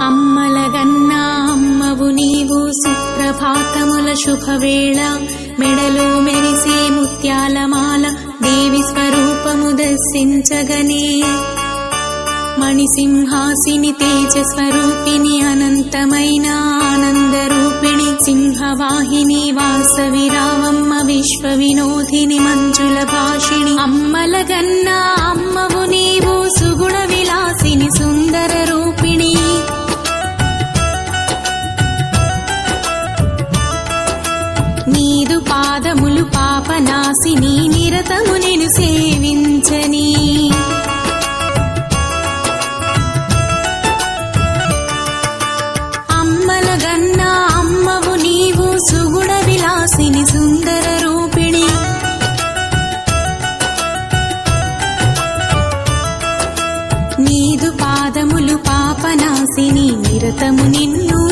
అమ్మలగన్నా అమ్మవు నీవు సుప్రభాతముల శుభవేళ మెడలు మెరిసే ముత్యాలమాల దేవి స్వరూపము దర్శించగనే. మణిసింహాసిని తేజస్వరూపిణి అనంతమైన ఆనందరూపిణి సింహవాహిని వాసవిరామమ్మ విశ్వ వినోదిని మంజుల భాషిణి అమ్మలగన్నా నీదు పాదములు పాపనాశిని నిరతము నేను సేవించని. అమ్మల గన్నా అమ్మవు నీవు సుగుణ విలాసిని సుందర రూపిణి. నీదు పాదములు పాపనాశిని నిరతము నిన్ను